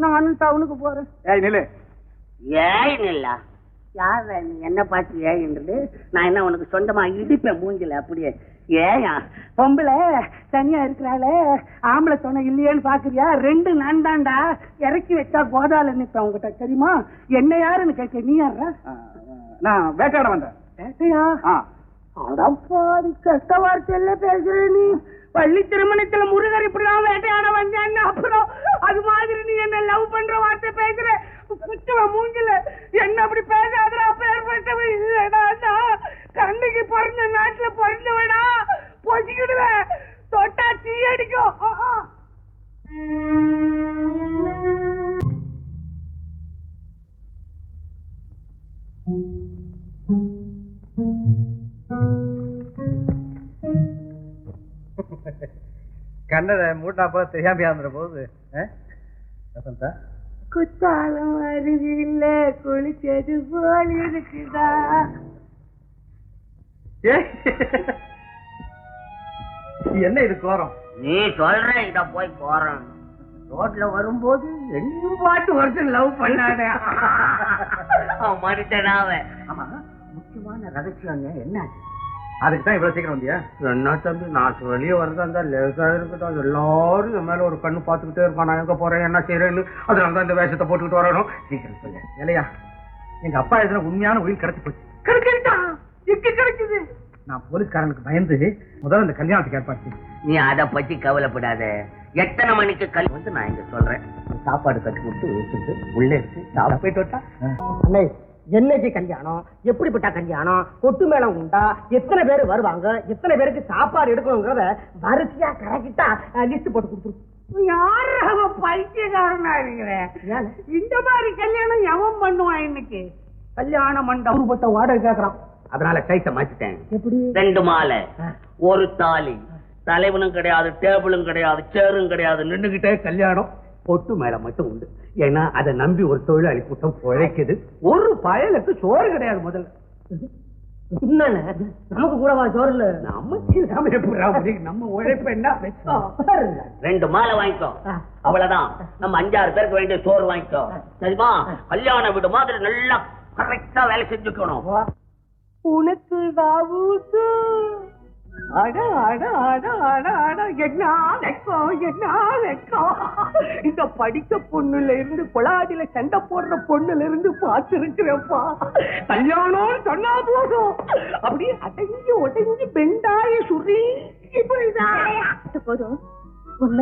நானும் டவுனுக்கு போறேன். ஏய் நில்லு. ஏன் இல்ல யார் நீ என்ன பார்த்து ஏன்றது நான் என்ன உனக்கு சொந்தமா இடிப்பேன் மூஞ்சில? அப்படியே. ஏயா பொம்பளை தனியா இருக்கிறாளே. ஆம்பளை துணை இல்லையேன்னு பாக்குறியா? ரெண்டு நான் தான்டா இறக்கி வச்சா கோதால நிப்பேன் உங்ககிட்ட தெரியுமா? என்ன யாருன்னு கேட்க நீ யாரா நான் வேட்டையாட வந்தேன். கேட்டையா ஆ. அடப்பாவி கஷ்ட வார்த்தையில பேசுற நீ. பள்ளி திருமணத்துல முருகர் இப்படிதான் வேட்டையாட அது மாதிரி நீ என்ன லவ் பண்ற வார்த்தை பேசுற? குத்துவ மூஞ்சில. என்ன அப்படி பேசாதடா பேர்பட்டவன் இல்லடா கண்ணுக்கு பிறந்த நாட்டுல பிறந்தவனா பொசிக்கிடுவேன் தொட்டா தீ அடிக்கும். Thank you. கண்ணதை மூட்டாப்பா தெரியாம இருந்துற போது வசந்தா? குத்தாலம் அருவியில குளிச்சது போல் இருக்குதா? என்ன இது கோரம்? நீ சொல்ற இத போய் போறேன் ரோட்ல வரும்போது என்னையும் பாட்டு ஒருத்தன் லவ் பண்ணாத. அவன் மறுத்தனாவ. ஆமா. முக்கியமான ரகசியம் என்ன அதுக்கு தான் இவ்வளவு சீக்கிரம் வந்தியா? என்ன தம்பி நான் வெளியே வரதா இருந்தா லேசா இருக்கட்டும். எல்லாரும் என் மேல ஒரு கண்ணு பாத்துக்கிட்டே இருப்பான். நான் எங்க போறேன் என்ன செய்யறேன்னு அதனால தான் இந்த வேஷத்தை போட்டுக்கிட்டு வரணும். சீக்கிரம் சொல்லு இல்லையா? எங்க அப்பா எழுதின உண்மையான உயிர் கிடைச்சு போச்சு. கிடைக்கிட்டா? எங்க கிடைக்குது? நான் போலீஸ்காரனுக்கு பயந்து முதல்ல இந்த கல்யாணத்துக்கு ஏற்பாடு. நீ அத பத்தி கவலைப்படாத. எத்தனை மணிக்கு கல் வந்து நான் இங்க சொல்றேன். சாப்பாடு கட்டி கொடுத்து வச்சுட்டு உள்ள இருந்து சாப்பிட போயிட்டு என்னைக்கு கல்யாணம்? எப்படிப்பட்ட கல்யாணம்? கொட்டு மேளம் உண்டா? எத்தனை பேர் வருவாங்க? எத்தனை பேருக்கு சாப்பாடு எடுக்கணுங்கிறத வரிசையா கரெக்டா லிஸ்ட் போட்டு கொடுத்துரு. யாரு பைத்தியக்காரனா இருக்கிறேன்? இந்த மாதிரி கல்யாணம் எவன் பண்ணுவான் இன்னைக்கு? கல்யாண மண்டபம். போட்ட வாடகை கேக்குறான். அதனால சைஸ மாத்திட்டேன். எப்படி? ரெண்டு மாலை ஒரு தாலி. தலைவனும் கிடையாது டேபிளும் கிடையாது சேரும் கிடையாது. நின்னுகிட்டே கல்யாணம். பொட்டு மேல மட்டும் உண்டு. ஏன்னா அதை நம்பி ஒரு தொழிலாளி கூட்டம் பிழைக்குது ஒரு பயலுக்கு சோறு கிடையாது முதல்ல. நமக்கு கூடவா இல்லாம எப்படிடா முடியும்? நம்ம உழைப்பு என்ன? ரெண்டு மாலை வாங்கிக்கோ. அவ்வளவுதான். நம்ம அஞ்சாறு பேருக்கு வேண்டிய சோறு வாங்கிக்கோ. சரிமா கல்யாண வீடு மாதிரி நல்லா கரெக்டா வேலை செஞ்சுக்கணும். உனக்கு அட அட அட அட அட. என்ன வெக்கம் என்ன வெக்கம் இந்த படிக்க பொண்ணுல இருந்து கொலாடியில சண்டை போடுற பொண்ணுல இருந்து பார்த்திருக்கிறப்பா கல்யாணம் சொன்னா போதும். அப்படியே அடங்கி உடங்கி பெண்டாய சுரி போதும். உண்மை